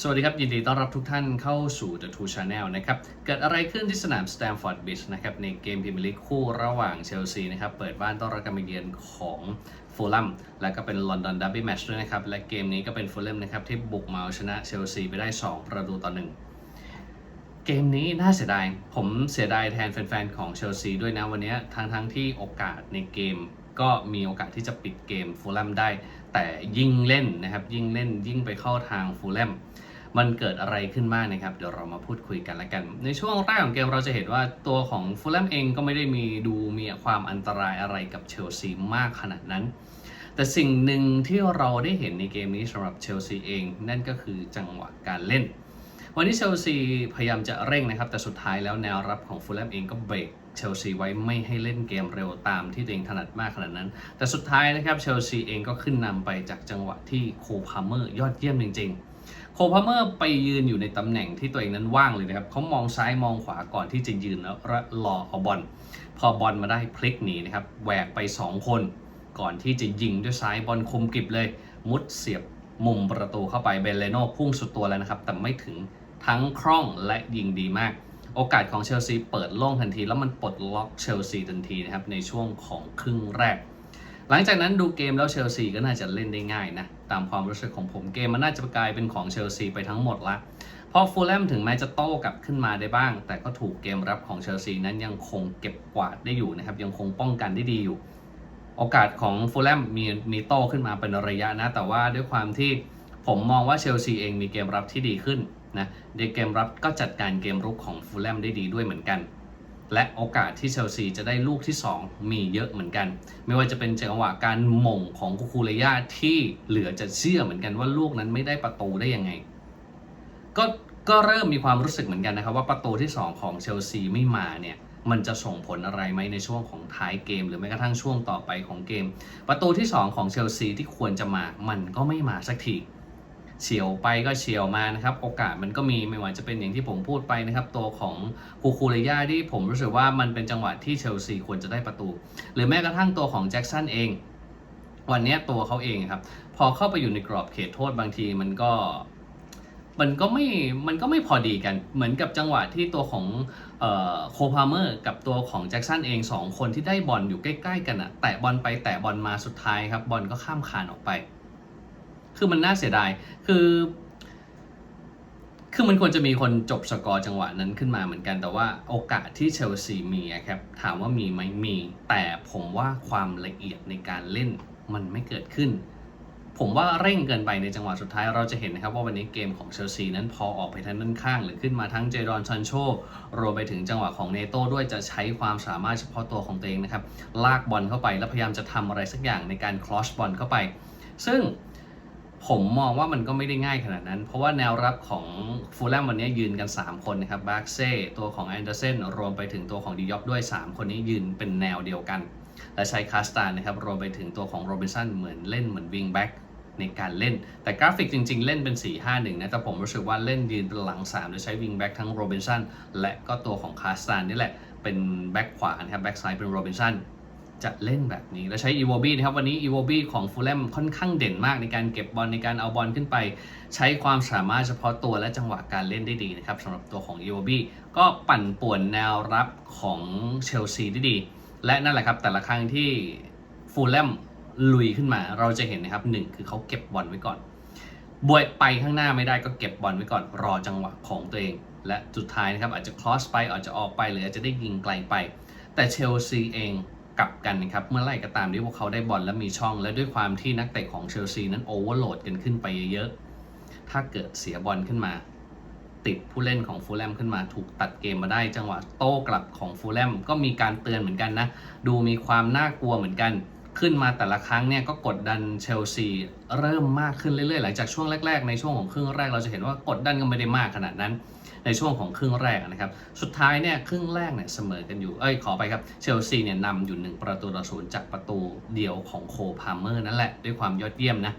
สวัสดีครับ ยินดีต้อนรับทุกท่านเข้าสู่ The Two Channel นะครับ เกิดอะไรขึ้นที่สนาม Stamford Bridge นะครับในเกมพรีเมียร์ลีกคู่ระหว่างเชลซีนะครับ เปิดบ้านต้อนรับการมาเยือนของฟูล a มและก็เป็นลอนดอนดับเบิลแมตช์ด้วยนะครับ และเกมนี้ก็เป็นฟูล a มนะครับ ที่บุกมาเอาชนะเชลซีไปได้ 2 ประตูต่อหนึ่งเกมนี้น่าเสียดาย ผมเสียดายแทนแฟนๆของเชลซีด้วยนะวันนี้ทั้งทั้งๆที่โอกาสในเกมก็มีโอกาสที่จะปิดเกมฟูล a มได้ แต่ยิ่งเล่นนะครับยิ่งเล่นยิ่งไปเข้าทางฟูล a ม มันเกิดอะไรขึ้นมากนะครับ เดี๋ยวเรามาพูดคุยกันละกัน ในช่วงแรกของเกมเราจะเห็นว่าตัวของฟูลแลมเองก็ไม่ได้มีดูมีความอันตรายอะไรกับเชลซีมากขนาดนั้น แต่สิ่งหนึ่งที่เราได้เห็นในเกมนี้สำหรับเชลซีเอง นั่นก็คือจังหวะการเล่น วันนี้เชลซีพยายามจะเร่งนะครับ แต่สุดท้ายแล้วแนวรับของฟูลแลมเองก็เบรกเชลซีไว้ไม่ให้เล่นเกมเร็วตามที่ตัวเองถนัดมากขนาดนั้น แต่สุดท้ายนะครับเชลซีเองก็ขึ้นนำไปจากจังหวะที่โคพาเมอร์ยอดเยี่ยมจริง ๆ โคพาเมอร์ไปยืนอยู่ในตำแหน่งที่ตัวเองนั้นว่างเลยนะครับเขามองซ้ายมองขวาก่อนที่จะยืนแล้วรอเอาบอลพอบอลมาได้พลิกหนีนะครับแหวกไป 2 คน ก่อนที่จะยิงด้วยซ้ายบอลคมกริบเลย มุดเสียบมุมประตูเข้าไปเบเลโน่พุ่งสุดตัวแล้วนะครับ แต่ไม่ถึงทั้งคล่องและยิงดีมาก โอกาสของเชลซีเปิดโล่งทันที แล้วมันปลดล็อกเชลซีทันทีนะครับในช่วงของครึ่งแรก หลังจากนั้นดูเกมแล้วเชลซีก็น่าจะเล่นได้ง่ายนะ ตามความรู้สึกของผมเกมมันน่าจะกลายเป็นของเชลซีไปทั้งหมดละเพราะฟูลแลมถึงแม้จะโต้กลับขึ้นมาได้บ้าง แต่ก็ถูกเกมรับของเชลซีนั้นยังคงเก็บกวาดได้อยู่นะครับยังคงป้องกันได้ดีอยู่ โอกาสของฟูลแลมมีมีโต้ขึ้นมาเป็นระยะนะ แต่ว่าด้วยความที่ผมมองว่าเชลซีเองมีเกมรับที่ดีขึ้นนะในเกมรับก็จัดการเกมรุกของฟูลแลมได้ดีด้วยเหมือนกัน และโอกาสที่เชลซีจะได้ลูกที่ 2 มีเยอะเหมือนกัน ไม่ว่าจะเป็นจังหวะการหม่งของคูคูเรยาที่เหลือจะเชื่อเหมือนกันว่าลูกนั้นไม่ได้ประตูได้ยังไง ก็ก็เริ่มมีความรู้สึกเหมือนกันนะครับ ว่าประตูที่ 2 ของเชลซีไม่มาเนี่ยมันจะส่งผลอะไรไหมในช่วงของท้ายเกม หรือแม้กระทั่งช่วงต่อไปของเกม ประตูที่ 2 ของเชลซีที่ควรจะมามันก็ไม่มาสักที เฉียวไปก็เฉียวมานะครับ โอกาสมันก็มีไม่ว่าจะเป็นอย่างที่ผมพูดไปนะครับ ตัวของคูคูเรยาที่ผมรู้สึกว่ามันเป็นจังหวะที่เชลซีควรจะได้ประตู หรือแม้กระทั่งตัวของแจ็คสันเอง วันนี้ตัวเขาเองครับ พอเข้าไปอยู่ในกรอบเขตโทษบางทีมันก็มันก็ไม่ มันก็ไม่พอดีกัน เหมือนกับจังหวะที่ตัวของโคพาเมอร์กับตัวของแจ็คสันเอง 2 คนที่ได้บอลอยู่ใกล้ ๆ กันอะแตะบอลไปแตะบอลมาสุดท้ายครับ บอลก็ข้ามคานออกไป คือมันน่าเสียดาย คือ คือมันควรจะมีคนจบสกอร์จังหวะนั้นขึ้นมาเหมือนกัน แต่ว่าโอกาสที่เชลซีมีครับ ถามว่ามีไหมมี แต่ผมว่าความละเอียดในการเล่นมันไม่เกิดขึ้น ผมว่าเร่งเกินไปในจังหวะสุดท้ายเราจะเห็นนะครับว่าวันนี้เกมของเชลซีนั้นพอออกไปทางด้านข้าง หรือขึ้นมาทั้งเจดอนซันโชรวมไปถึงจังหวะของเนโต้ด้วยจะใช้ความสามารถเฉพาะตัวของตัวเองนะครับ ลากบอลเข้าไปแล้วพยายามจะทำอะไรสักอย่างในการคลอสบอลเข้าไป ซึ่ง ผมมองว่ามันก็ไม่ได้ง่ายขนาดนั้น เพราะว่าแนวรับของฟูลแลมวันนี้ยืนกัน 3 คนนะครับบาร์เซ่ตัวของแอนเดอร์เซนรวมไปถึงตัวของดิยอปด้วย 3 คนนี้ยืนเป็นแนวเดียวกัน และใช้คาสตานนะครับรวมไปถึงตัวของโรบินสันเหมือนเล่นเหมือนวิงแบ็กในการเล่น แต่กราฟิกจริง ๆ เล่นเป็น 4-5-1 นะ แต่ผมรู้สึกว่าเล่นยืนเป็นหลัง 3 โดยใช้วิงแบ็กทั้งโรบินสันและก็ตัวของคาสตานนี่แหละเป็นแบ็กขวานะครับแบ็กซ้ายเป็นโรบินสัน จะเล่นแบบนี้ แล้วใช้อีโวบีนะครับ วันนี้อีโวบีของฟูลแลมค่อนข้างเด่นมากในการเก็บบอลในการเอาบอลขึ้นไป ใช้ความสามารถเฉพาะตัวและจังหวะการเล่นได้ดีนะครับสำหรับตัวของอีโวบีก็ปั่นป่วนแนวรับของเชลซีได้ดี และนั่นแหละครับ แต่ละครั้งที่ฟูลแลมลุยขึ้นมาเราจะเห็นนะครับหนึ่งคือเขาเก็บบอลไว้ก่อนบวยไปข้างหน้าไม่ได้ก็เก็บบอลไว้ก่อนรอจังหวะของตัวเอง และสุดท้ายนะครับอาจจะคลอสไปอาจจะออกไปหรืออาจจะได้ยิงไกลไป แต่เชลซีเอง กลับกันนะครับเมื่อไหร่ก็ตามที่พวกเขาได้บอลและมีช่อง และด้วยความที่นักเตะของเชลซีนั้นโอเวอร์โหลดกันขึ้นไปเยอะๆ ถ้าเกิดเสียบอลขึ้นมา ติดผู้เล่นของฟูลแลมขึ้นมาถูกตัดเกมมาได้จังหวะโต้กลับของฟูลแลมก็มีการเตือนเหมือนกันนะ ดูมีความน่ากลัวเหมือนกันขึ้นมาแต่ละครั้งเนี่ยก็กดดันเชลซีเริ่มมากขึ้นเรื่อยๆ หลังจากช่วงแรก ๆ ในช่วงของครึ่งแรกเราจะเห็นว่ากดดันก็ไม่ได้มากขนาดนั้น ในช่วงของครึ่งแรกนะครับ สุดท้ายเนี่ยครึ่งแรกเนี่ยเสมอกันอยู่ เอ้ยขอไปครับ เชลซีเนี่ยนำอยู่ 1 ประตูต่อศูนย์จากประตูเดียวของโคพาเมอร์นั่นแหละด้วยความยอดเยี่ยมนะ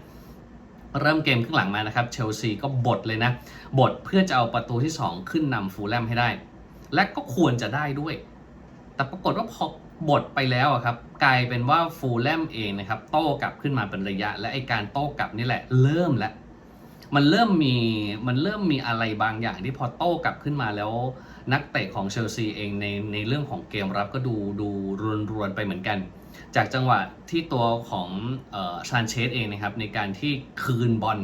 เริ่มเกมครึ่งหลังมานะครับเชลซีก็บดเลยนะ บดเพื่อจะเอาประตูที่ 2 ขึ้นนำฟูลแลมให้ได้ และก็ควรจะได้ด้วย แต่ปรากฏว่าพอบดไปแล้วอะครับกลายเป็นว่าฟูลแลมเองนะครับโต้กลับขึ้นมาเป็นระยะ และไอการโต้กลับนี่แหละเริ่มแล้ว มันเริ่มมีมันเริ่มมีอะไรบางอย่างที่พอโต้กลับขึ้นมาแล้ว นักเตะของเชลซีเองในในเรื่องของเกมรับก็ดูดูรวนๆไปเหมือนกัน จากจังหวะที่ตัวของชานเชสเองนะครับในการที่คืนบอล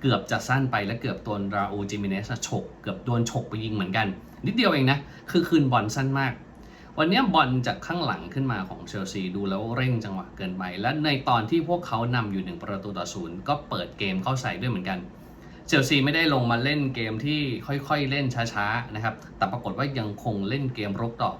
เกือบจะสั้นไปและเกือบโดนราอูจิมิเนสฉกเกือบโดนฉกไปยิงเหมือนกัน นิดเดียวเองนะคือคืนบอลสั้นมาก วันนี้บอลจากข้างหลังขึ้นมาของเชลซีดูแล้วเร่งจังหวะเกินไป และในตอนที่พวกเขานำอยู่หนึ่งประตูต่อศูนย์ก็เปิดเกมเข้าใส่ด้วยเหมือนกัน เชลซีไม่ได้ลงมาเล่นเกมที่ค่อยๆเล่นช้าๆนะครับ แต่ปรากฏว่ายังคงเล่นเกมรุกต่อ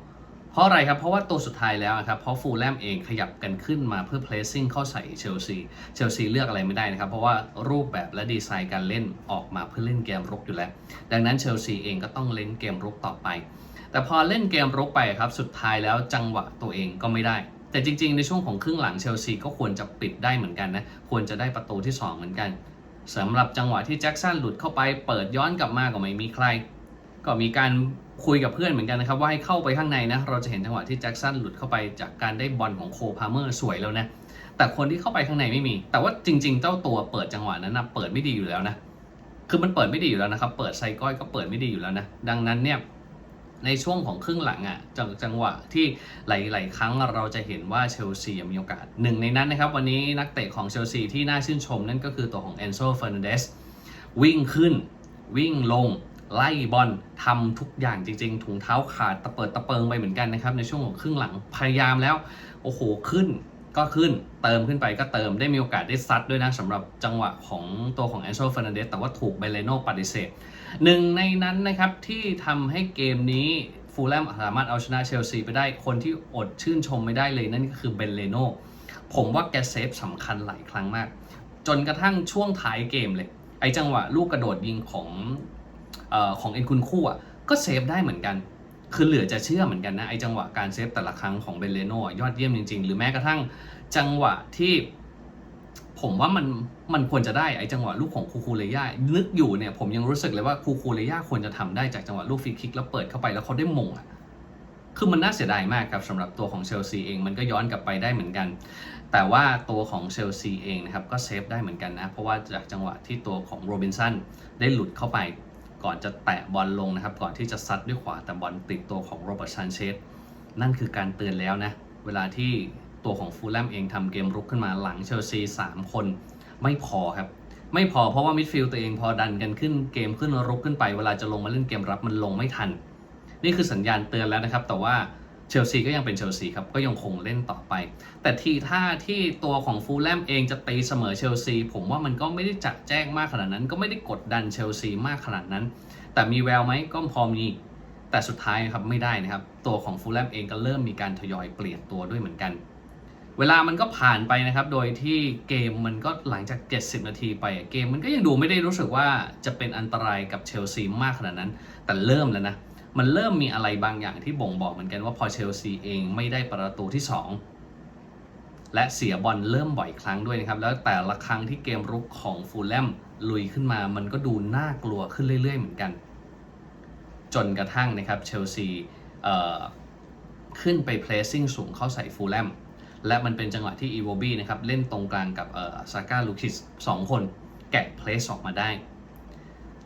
เพราะอะไรครับ เพราะว่าตัวสุดท้ายแล้วนะครับ เพราะฟูลแลมเองขยับกันขึ้นมาเพื่อ placing เข้าใส่เชลซี เชลซีเลือกอะไรไม่ได้นะครับ เพราะว่ารูปแบบและดีไซน์การเล่นออกมาเพื่อเล่นเกมรุกอยู่แล้ว ดังนั้นเชลซีเองก็ต้องเล่นเกมรุกต่อไป แต่พอเล่นเกมรุกไปครับ สุดท้ายแล้วจังหวะตัวเองก็ไม่ได้แต่จริงๆ ในช่วงของครึ่งหลังเชลซีก็ควรจะปิดได้เหมือนกันนะ ควรจะได้ประตูที่ 2 เหมือนกัน สำหรับจังหวะที่แจ็คสันหลุดเข้าไปเปิดย้อนกลับมาก็ไม่มีใคร ก็มีการคุยกับเพื่อนเหมือนกันนะครับว่าให้เข้าไปข้างในนะเราจะเห็นจังหวะที่แจ็คสันหลุดเข้าไปจากการได้บอลของโคพาเมอร์สวยแล้วนะแต่คนที่เข้าไปข้างในไม่มี แต่ว่าจริง ๆ เจ้าตัวเปิดจังหวะนั้นนะเปิดไม่ดีอยู่แล้วนะคือมันเปิดไม่ดีอยู่แล้วนะครับ เปิดไซก้อยก็เปิดไม่ดีอยู่แล้วนะดังนั้นเนี่ย ในช่วงของครึ่งหลังอะจังจังหวะที่หลาย ๆ ครั้งเราจะเห็นว่าเชลซีมีโอกาสหนึ่งในนั้นนะครับ วันนี้นักเตะของเชลซีที่น่าชื่นชมนั่นก็คือตัวของเอนโซเฟอร์นันเดสวิ่งขึ้น วิ่งลง ไล่บอลทำทุกอย่างจริง ๆ ถุงเท้าขาดตะเปิดตะเปิงไปเหมือนกันนะครับ ในช่วงของครึ่งหลังพยายามแล้ว โอ้โหขึ้นก็ขึ้นเติมขึ้นไปก็เติมได้มีโอกาสได้ซัดด้วยนะสำหรับจังหวะของตัวของแอนโซเฟอร์นันเดสแต่ว่าถูกเบเลโนปฏิเสธ หนึ่งในนั้นนะครับที่ทำให้เกมนี้ฟูลแลมสามารถเอาชนะเชลซีไปได้คนที่อดชื่นชมไม่ได้เลยนั่นก็คือเบนเลโนผมว่าแกเซฟสำคัญหลายครั้งมาก จนกระทั่งช่วงท้ายเกมเลย ไอจังหวะลูกกระโดดยิงของเออของเอ็นคุนคู่อะก็เซฟได้เหมือนกัน คือเหลือจะเชื่อเหมือนกันนะไอจังหวะการเซฟแต่ละครั้งของเบนเลโนยอดเยี่ยมจริงๆ หรือแม้กระทั่งจังหวะที่ ผมว่ามันมันควรจะได้ไอ้จังหวะลูกของคูคูเลย่านึกอยู่เนี่ยผมยังรู้สึกเลยว่าคูคูเลย่าควรจะทำได้จากจังหวะลูกฟรีคิกแล้วเปิดเข้าไปแล้วเขาได้มงอะคือมันน่าเสียดายมากครับสำหรับตัวของเชลซีเองมันก็ย้อนกลับไปได้เหมือนกัน แต่ว่าตัวของเชลซีเองนะครับก็เซฟได้เหมือนกันนะ เพราะว่าจากจังหวะที่ตัวของโรบินสันได้หลุดเข้าไป ก่อนจะแตะบอลลงนะครับ ก่อนที่จะซัดด้วยขวาแต่บอลติดตัวของโรเบิร์ตชันเชสนั่นคือการเตือนแล้วนะ เวลาที่ ตัวของฟูลแลมเองทำเกมรุกขึ้นมาหลังเชลซี 3 คนไม่พอครับ ไม่พอเพราะว่ามิดฟิลด์ตัวเองพอดันกันขึ้นเกมขึ้นรุกขึ้นไปเวลาจะลงมาเล่นเกมรับมันลงไม่ทัน นี่คือสัญญาณเตือนแล้วนะครับ แต่ว่าเชลซีก็ยังเป็นเชลซีครับ ก็ยังคงเล่นต่อไป แต่ทีท่าที่ตัวของฟูลแลมเองจะตีเสมอเชลซี ผมว่ามันก็ไม่ได้จัดแจ้งมากขนาดนั้น ก็ไม่ได้กดดันเชลซีมากขนาดนั้น แต่มีแววไหมก็พอมีแต่สุดท้ายครับไม่ได้นะครับ ตัวของฟูลแลมเองก็เริ่มมีการทยอยเปลี่ยนตัวด้วยเหมือนกัน เวลามันก็ผ่านไปนะครับ โดยที่เกมมันก็หลังจาก 70 นาทีไป เกมมันก็ยังดูไม่ได้รู้สึกว่าจะเป็นอันตรายกับเชลซีมากขนาดนั้น แต่เริ่มแล้วนะ มันเริ่มมีอะไรบางอย่างที่บ่งบอกเหมือนกันว่าพอเชลซีเองไม่ได้ประตูที่ 2 และเสียบอลเริ่มบ่อยครั้งด้วยนะครับ แล้วแต่ละครั้งที่เกมรุกของฟูลแลมลุยขึ้นมา มันก็ดูน่ากลัวขึ้นเรื่อย ๆ เหมือนกัน จนกระทั่งนะครับเชลซีขึ้นไป placing สูงเข้าใส่ฟูลแลม และมันเป็นจังหวะที่อีโวบี้นะครับเล่นตรงกลางกับเอ่อซาก้าลูคิสสองคนแกะเพลสออกมาได้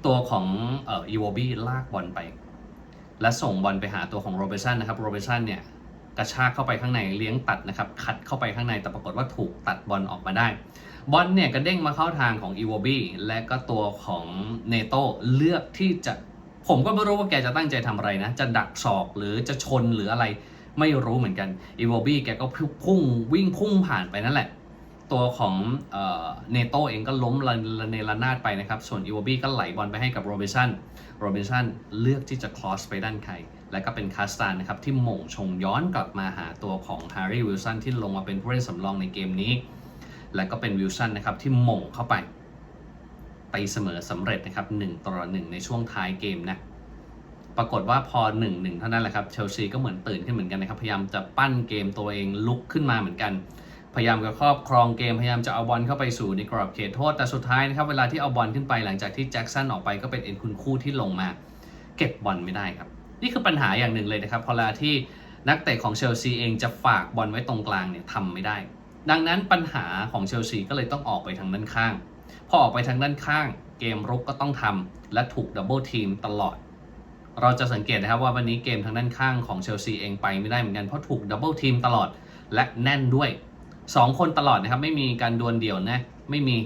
ตัวของเอ่ออีโวบี้ลากบอลไป และส่งบอลไปหาตัวของโรเบสันนะครับโรเบสันเนี่ยกระชากเข้าไปข้างในเลี้ยงตัดนะครับขัดเข้าไปข้างในแต่ปรากฏว่าถูกตัดบอลออกมาได้ บอลเนี่ยกระเด้งมาเข้าทางของอีโวบี้และก็ตัวของเนโตเลือกที่จะผมก็ไม่รู้ว่าแกจะตั้งใจทำอะไรนะ จะดักศอกหรือจะชนหรืออะไร ไม่รู้เหมือนกันอีโวบี้แกก็พุ่งวิ่งพุ่งผ่านไปนั่นแหละ ตัวของเนโตเองก็ล้มระเนระนาดไปนะครับ ส่วนอีโวบี้ก็ไหลบอลไปให้กับโรบินสันโรบินสันเลือกที่จะคลอสไปด้านใครและก็เป็นคาสตานนะครับ ที่หม่งชงย้อนกลับมาหาตัวของแฮร์รี่วิลสันที่ลงมาเป็นผู้เล่นสำรองในเกมนี้ และก็เป็นวิลสันนะครับที่หม่งเข้าไปตีเสมอสำเร็จนะครับ1ต่อ1ในช่วงท้ายเกมนะ ปรากฏว่าพอ1นหนึ่งเท่านั้นแหละครับเชลซีก็เหมือนตื่นขึ้นเหมือนกันนะครับ พยายามจะปั้นเกมตัวเองลุกขึ้นมาเหมือนกัน พยายามจะครอบครองเกมพยายามจะเอาบอลเข้าไปสู่ในกรอบเขตโทษ แต่สุดท้ายนะครับเวลาที่เอาบอลขึ้นไปหลังจากที่แจ็คสันออกไปก็เป็นเอ็นคุณคู่ที่ลงมา เก็บบอลไม่ได้ครับ นี่คือปัญหาอย่างหนึ่งเลยนะครับพอเวลาที่นักเตะของเชลซีเองจะฝากบอลไว้ตรงกลางเนี่ยทำไม่ได้ ดังนั้นปัญหาของเชลซีก็เลยต้องออกไปทางด้านข้าง พอออกไปทางด้านข้าง เกมรุกก็ต้องทำและถูกดับเบิลทีมตลอด เราจะสังเกตนะครับว่าวันนี้เกมทางด้านข้างของเชลซีเองไปไม่ได้เหมือนกันเพราะถูกดับเบิลทีมตลอดและแน่นด้วย 2 คนตลอดนะครับ ไม่มีการดวลเดี่ยวนะไม่มี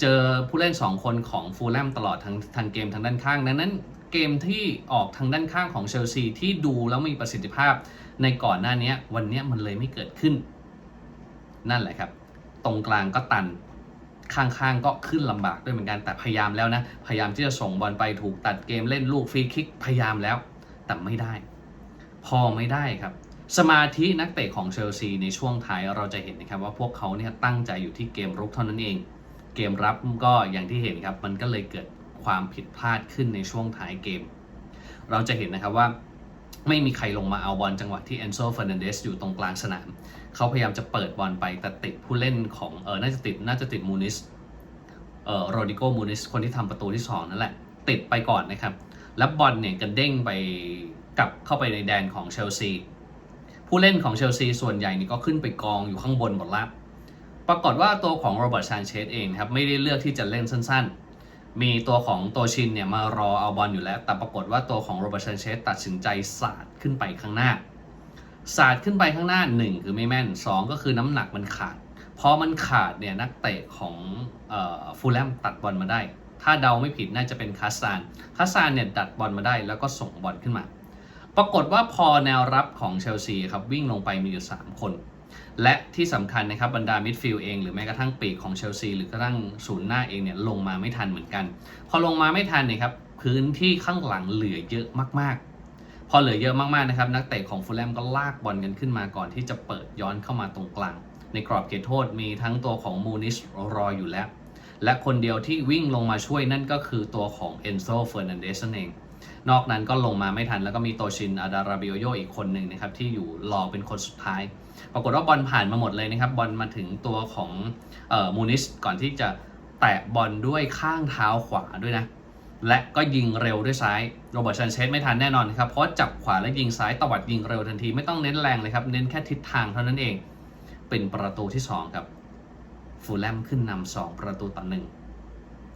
เจอผู้เล่น 2 คนของฟูลแลมตลอดทางทางเกมทางด้านข้างดังนั้นเกมที่ออกทางด้านข้างของเชลซีที่ดูแล้วมีประสิทธิภาพในก่อนหน้านี้วันนี้มันเลยไม่เกิดขึ้น นั่นแหละครับ ตรงกลางก็ตัน ข้างๆ ก็ขึ้นลำบากด้วยเหมือนกันแต่พยายามแล้วนะ พยายามที่จะส่งบอลไปถูกตัดเกมเล่นลูกฟรีคิกพยายามแล้ว แต่ไม่ได้ พอไม่ได้ครับ สมาธินักเตะของเชลซีในช่วงท้ายเราจะเห็นนะครับว่าพวกเขาเนี่ยตั้งใจอยู่ที่เกมรุกเท่านั้นเอง เกมรับก็อย่างที่เห็นครับ มันก็เลยเกิดความผิดพลาดขึ้นในช่วงท้ายเกม เราจะเห็นนะครับว่าไม่มีใครลงมาเอาบอลจังหวะที่เอนโซเฟอร์นันเดสอยู่ตรงกลางสนาม เขาพยายามจะเปิดบอลไปแต่ติดผู้เล่นของเออน่าจะติดน่าจะติดมูนิสเออโรดิโกมูนิสคนที่ทำประตูที่2นั่นแหละ ติดไปก่อนนะครับ แล้วบอลเนี่ยกระเด้งไปกลับเข้าไปในแดนของเชลซีผู้เล่นของเชลซีส่วนใหญ่นี่ก็ขึ้นไปกองอยู่ข้างบนหมดละปรากฏว่าตัวของโรเบิร์ตซานเชสเองครับไม่ได้เลือกที่จะเล่นสั้นๆ มีตัวของโตชินเนี่ยมารอเอาบอลอยู่แล้ว แต่ปรากฏว่าตัวของโรเบิร์ตซานเชสตัดสินใจสาดขึ้นไปข้างหน้า สาดขึ้นไปข้างหน้า1คือไม่แม่น2ก็คือน้ำหนักมันขาดพอมันขาดเนี่ยนักเตะของฟูลแลมตัดบอลมาได้ ถ้าเดาไม่ผิดน่าจะเป็นคาสซานคาสซานเนี่ยดัดบอลมาได้แล้วก็ส่งบอลขึ้นมา ปรากฏว่าพอแนวรับของเชลซีครับวิ่งลงไปมีอยู่ 3 คน และที่สำคัญนะครับบรรดามิดฟิลด์เองหรือแม้กระทั่งปีกของเชลซีหรือกระทั่งศูนย์หน้าเองเนี่ยลงมาไม่ทันเหมือนกัน พอลงมาไม่ทันเนี่ยครับพื้นที่ข้างหลังเหลือเยอะมากๆ พอเหลือเยอะมากๆนะครับนักเตะของฟูลแลมก็ลากบอลกันขึ้นมาก่อนที่จะเปิดย้อนเข้ามาตรงกลาง ในกรอบเขตโทษมีทั้งตัวของมูนิชรออยู่แล้ว และคนเดียวที่วิ่งลงมาช่วยนั่นก็คือตัวของเอนโซเฟอร์นันเดสนั่นเองนอกนั้นก็ลงมาไม่ทันแล้วก็มีโตชินอาดาราบิโอโยอีกคนหนึ่งนะครับที่อยู่รอเป็นคนสุดท้าย ปรากฏว่าบอลผ่านมาหมดเลยนะครับบอลมาถึงตัวของออมูนิสก่อนที่จะแตะบอลด้วยข้างเท้าขวาด้วยนะ และก็ยิงเร็วด้วยซ้ายโรเบิร์ตชันเชสไม่ทันแน่นอนครับเพราะจับขวาและยิงซ้ายตวัดยิงเร็วทันทีไม่ต้องเน้นแรงเลยครับ เน้นแค่ทิศทางเท่านั้นเอง เป็นประตูที่ 2 ครับ ฟูลแลมขึ้นนำ2ประตูต่อหนึ่ง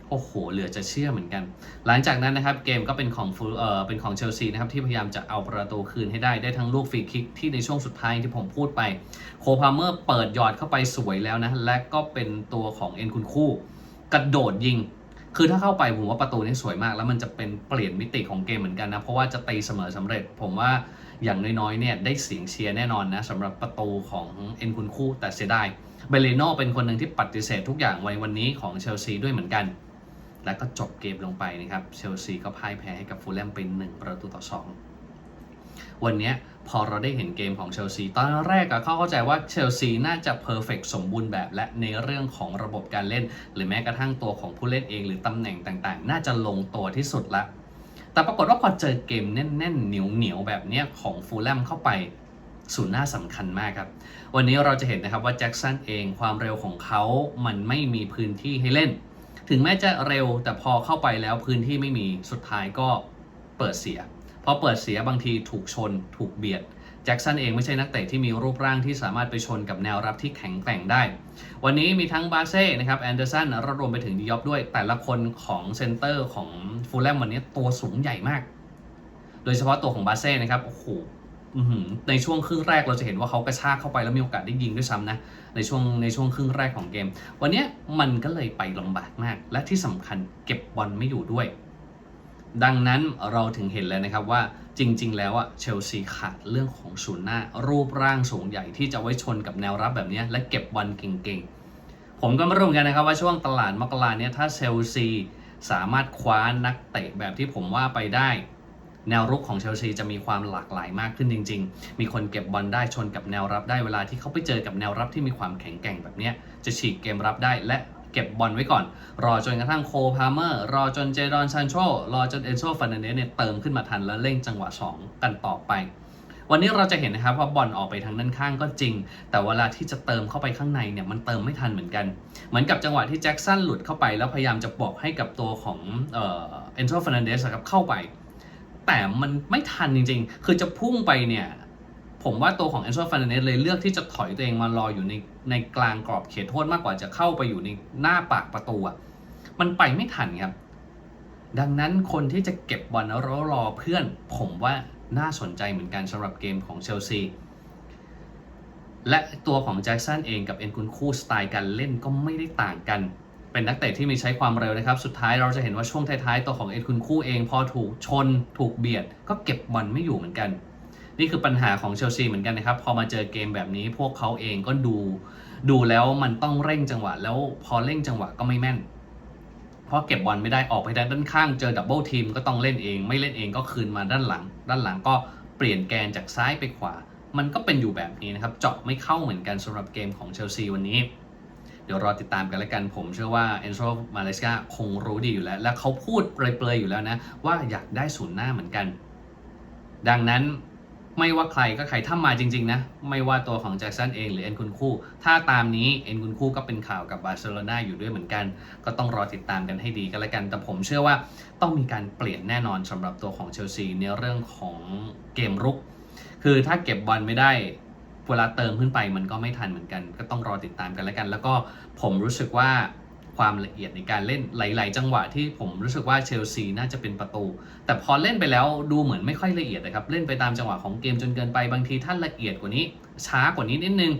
โอ้โห เหลือจะเชื่อเหมือนกัน หลังจากนั้นนะครับ เกมก็เป็นของฟูเอ่อเป็นของเชลซีนะครับ ที่พยายามจะเอาประตูคืนให้ได้ ได้ทั้งลูกฟรีคิกที่ในช่วงสุดท้ายที่ผมพูดไป โคพาเมอร์เปิดยอดเข้าไปสวยแล้วนะ และก็เป็นตัวของเอ็นคุณคู่ กระโดดยิง คือถ้าเข้าไปผมว่าประตูนี้สวยมาก แล้วมันจะเป็นเปลี่ยนมิติของเกมเหมือนกันนะ เพราะว่าจะตีเสมอสำเร็จ ผมว่าอย่างน้อยๆเนี่ยได้เสียงเชียร์แน่นอนนะสำหรับประตูของเอ็นคุณคู่แต่เสียดายเบเลโนเป็นคนหนึ่งที่ปฏิเสธทุกอย่างไว้วันนี้ของเชลซีด้วยเหมือนกัน และก็จบเกมลงไปนะครับเชลซีก็พ่ายแพ้ให้กับฟูลแลมเป็น1ประตูต่อ 2 วันนี้พอเราได้เห็นเกมของเชลซีตอนแรกอะเขาเข้าใจว่าเชลซีน่าจะเพอร์เฟกสมบูรณ์แบบและในเรื่องของระบบการเล่น หรือแม้กระทั่งตัวของผู้เล่นเองหรือตำแหน่งต่างๆ น่าจะลงตัวที่สุดละ แต่ปรากฏว่าพอเจอเกมแน่นๆเหนียวๆแบบนี้ของฟูลแลมเข้าไปศูนย์หน้าสำคัญมากครับ วันนี้เราจะเห็นนะครับว่าแจ็คสันเองความเร็วของเขามันไม่มีพื้นที่ให้เล่น ถึงแม้จะเร็วแต่พอเข้าไปแล้วพื้นที่ไม่มีสุดท้ายก็เปิดเสีย พอเปิดเสียบางทีถูกชน ถูกเบียดแจ็คสันเองไม่ใช่นักเตะที่มีรูปร่างที่สามารถไปชนกับแนวรับที่แข็งแกร่งได้ วันนี้มีทั้งบาเซ่นะครับแอนเดอร์สันและรวมไปถึงดิยอปด้วย แต่ละคนของเซนเตอร์ของฟูลแลมวันนี้ตัวสูงใหญ่มาก โดยเฉพาะตัวของบาเซ่นะครับโอ้โหอื้อหือในช่วงครึ่งแรกเราจะเห็นว่าเขากระชากเข้าไปแล้วมีโอกาสได้ยิงด้วยซ้ำนะในช่วงในช่วงครึ่งแรกของเกม วันนี้มันก็เลยไปลำบากมาก และที่สำคัญเก็บบอลไม่อยู่ด้วย ดังนั้นเราถึงเห็นเลยนะครับว่าจริง ๆ แล้วอะเชลซีขาดเรื่องของศูนย์หน้า รูปร่างสูงใหญ่ที่จะไว้ชนกับแนวรับแบบนี้และเก็บบอลเก่งๆ ผมก็ไม่รู้เหมือนกันนะครับว่าช่วงตลาดมกราเนี่ยถ้าเชลซีสามารถคว้านักเตะแบบที่ผมว่าไปได้ แนวรุกของเชลซีจะมีความหลากหลายมากขึ้นจริง ๆ มีคนเก็บบอลได้ชนกับแนวรับได้เวลาที่เขาไปเจอกับแนวรับที่มีความแข็งแกร่งแบบนี้จะฉีกเกมรับได้และ เก็บบอลไว้ก่อน รอจนกระทั่งโคพาเมอร์ รอจนเจดอนซานโชรอจนเอนโซฟันเนเนสเนี่ยเติมขึ้นมาทันแล้วเร่งจังหวะ 2 กันต่อไป วันนี้เราจะเห็นนะครับว่าบอลออกไปทางด้านข้างก็จริง แต่เวลาที่จะเติมเข้าไปข้างในเนี่ยมันเติมไม่ทันเหมือนกัน เหมือนกับจังหวะที่แจ็คสันหลุดเข้าไป แล้วพยายามจะบอกให้กับตัวของเอ่อเอนโซฟันเนเดสครับเข้าไป แต่มันไม่ทันจริง ๆ คือจะพุ่งไปเนี่ย ผมว่าตัวของเอนโซฟันเนสเลยเลือกที่จะถอยตัวเองมารออยู่ในในกลางกรอบเขตโทษมากกว่าจะเข้าไปอยู่ในหน้าปากประตูอะมันไปไม่ทันครับดังนั้นคนที่จะเก็บบอลแล้วรอเพื่อน ผมว่าน่าสนใจเหมือนกันสำหรับเกมของเชลซีและตัวของแจ็คสันเองกับเอ็นคุนคู่สไตล์การเล่นก็ไม่ได้ต่างกัน เป็นนักเตะที่มีใช้ความเร็วนะครับ สุดท้ายเราจะเห็นว่าช่วงท้ายๆ ตัวของเอ็นคุนคู่เองพอถูกชน ถูกเบียด ก็เก็บบอลไม่อยู่เหมือนกัน นี่คือปัญหาของเชลซีเหมือนกันนะครับ พอมาเจอเกมแบบนี้พวกเขาเองก็ดู ดูแล้วมันต้องเร่งจังหวะ แล้วพอเร่งจังหวะก็ไม่แม่น เพราะเก็บบอลไม่ได้ออกไปด้านข้างเจอดับเบิลทีมก็ต้องเล่นเอง ไม่เล่นเองก็คืนมาด้านหลัง ด้านหลังก็เปลี่ยนแกนจากซ้ายไปขวา มันก็เป็นอยู่แบบนี้นะครับเจาะไม่เข้าเหมือนกันสำหรับเกมของเชลซีวันนี้เดี๋ยวรอติดตามกันแล้วกันผมเชื่อว่าเอนโซมาเลสกาคงรู้ดีอยู่แล้ว และเขาพูดเปรยๆอยู่แล้วนะ ว่าอยากได้ศูนย์หน้าเหมือนกัน ดังนั้น ไม่ว่าใครก็ใครถ้ามาจริง ๆ นะ ไม่ว่าตัวของแจ็คสันเองหรือเอ็นคุนคู่ ถ้าตามนี้เอ็นคุนคู่ก็เป็นข่าวกับบาร์เซโลนาอยู่ด้วยเหมือนกัน ก็ต้องรอติดตามกันให้ดีกันแล้วกัน แต่ผมเชื่อว่าต้องมีการเปลี่ยนแน่นอนสำหรับตัวของเชลซีในเรื่องของเกมรุก คือถ้าเก็บบอลไม่ได้เวลาเติมขึ้นไปมันก็ไม่ทันเหมือนกัน ก็ต้องรอติดตามกันแล้วกัน แล้วก็ผมรู้สึกว่า ความละเอียดในการเล่นหลาย ๆ จังหวะที่ผมรู้สึกว่าเชลซีน่าจะเป็นประตู แต่พอเล่นไปแล้วดูเหมือนไม่ค่อยละเอียดนะครับ เล่นไปตามจังหวะของเกมจนเกินไปบางทีถ้าละเอียดกว่านี้ ช้ากว่านี้นิดนึง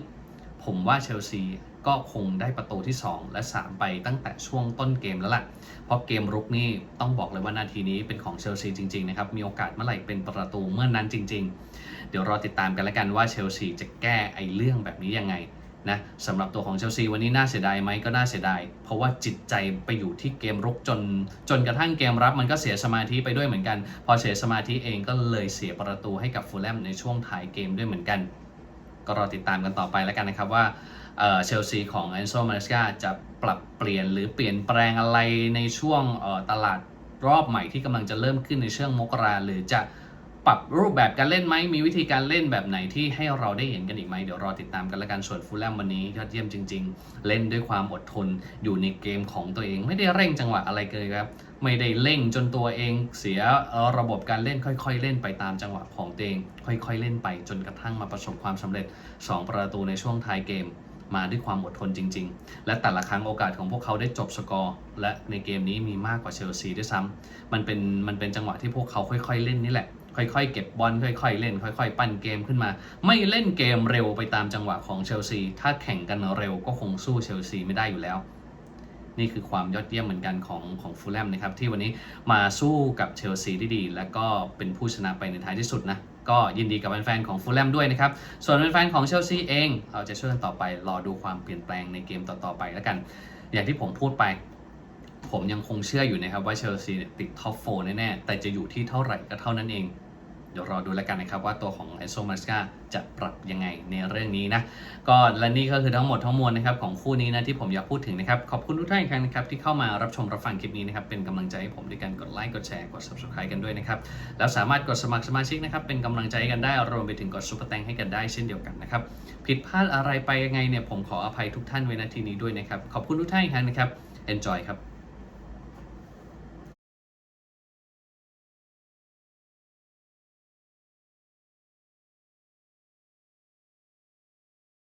ผมว่าเชลซีก็คงได้ประตูที่ 2 และ 3 ไปตั้งแต่ช่วงต้นเกมแล้วล่ะ เพราะเกมรุกนี่ต้องบอกเลยว่านาทีนี้เป็นของเชลซีจริง ๆ นะครับ มีโอกาสเมื่อไหร่เป็นประตูเมื่อนนั้นจริง ๆ เดี๋ยวรอติดตามกันแล้วกันว่าเชลซีจะแก้ไอ้เรื่องแบบนี้ยังไง นะสำหรับตัวของเชลซีวันนี้น่าเสียดายไหมก็น่าเสียดาย เพราะว่าจิตใจไปอยู่ที่เกมรุกจน จนกระทั่งเกมรับมันก็เสียสมาธิไปด้วยเหมือนกัน พอเสียสมาธิเองก็เลยเสียประตูให้กับฟูลแลมในช่วงท้ายเกมด้วยเหมือนกัน ก็รอติดตามกันต่อไปแล้วกันนะครับว่าเชลซีของแอนโซมาเลสกาจะปรับเปลี่ยนหรือเปลี่ยนแปลงอะไรในช่วงตลาดรอบใหม่ที่กำลังจะเริ่มขึ้นในช่วงมกราหรือจะ ปรับรูปแบบการเล่นไหมมีวิธีการเล่นแบบไหนที่ให้เราได้เห็นกันอีกไหมเดี๋ยวรอติดตามกันล้วกันส่วนฟูลแลมวันนี้ยอดเยี่ยมจริง ๆ เล่นด้วยความอดทนอยู่ในเกมของตัวเองไม่ได้เร่งจังหวะอะไรเลยครับไม่ได้เร่งจนตัวเองเสียระบบการเล่นค่อยๆ เล่นไปตามจังหวะของตัวเองค่อยๆ เล่นไปจนกระทั่งมาประสบความสำเร็จ 2 ประตูในช่วงท้ายเกมมาด้วยความอดทนจริง ๆ และแต่ละครั้งโอกาสของพวกเขาได้จบสกอร์ และในเกมนี้มีมากกว่าเชลซีด้วยซ้ำมันเป็นมันเป็นจังหวะที่พวกเขาค่อย ๆ เล่นนี่แหละ ค่อยๆ เก็บบอลค่อยๆ เล่น ค่อย ๆ ปั้นเกมขึ้นมา ไม่เล่นเกมเร็วไปตามจังหวะของเชลซีถ้าแข่งกันเร็วก็คงสู้เชลซีไม่ได้อยู่แล้ว นี่คือความยอดเยี่ยมเหมือนกันของของฟูลแลมนะครับที่วันนี้มาสู้กับเชลซีได้ดี และก็เป็นผู้ชนะไปในท้ายที่สุดนะก็ยินดีกับแฟนๆของฟูลแลมด้วยนะครับ ส่วนแฟนๆของเชลซีเอง เราจะช่วยกันต่อไปรอดูความเปลี่ยนแปลงในเกมต่อๆไปแล้วกัน อย่างที่ผมพูดไป ผมยังคงเชื่ออยู่นะครับว่าเชลซีติดท็อปโฟแน่ๆแต่จะอยู่ที่เท่าไหร่ก็เท่านั้นเอง เดี๋ยวรอดูแล้วกันนะครับว่าตัวของไอโซมาสกาจะปรับยังไงในเรื่องนี้นะ ก็และนี่ก็คือทั้งหมดทั้งมวลนะครับของคู่นี้นะที่ผมอยากพูดถึงนะครับ ขอบคุณทุกท่านอีกครั้งนะครับที่เข้ามารับชมรับฟังคลิปนี้นะครับ เป็นกำลังใจให้ผมด้วยการกดไลค์กดแชร์กด subscribe กันด้วยนะครับ แล้วสามารถกดสมัครสมาชิกนะครับเป็นกำลังใจกันได้รวมไปถึงกดซุปเปอร์แตงให้กันได้เช่นเดียวกันนะครับผิดพลาดอะไรไปยังไงเนี่ยผมขออภัยทุกท่านไว้ณที่นี้ด้วยนะครับขอบคุณทุกท่านอีกครั้งนะครับ enjoy ครับ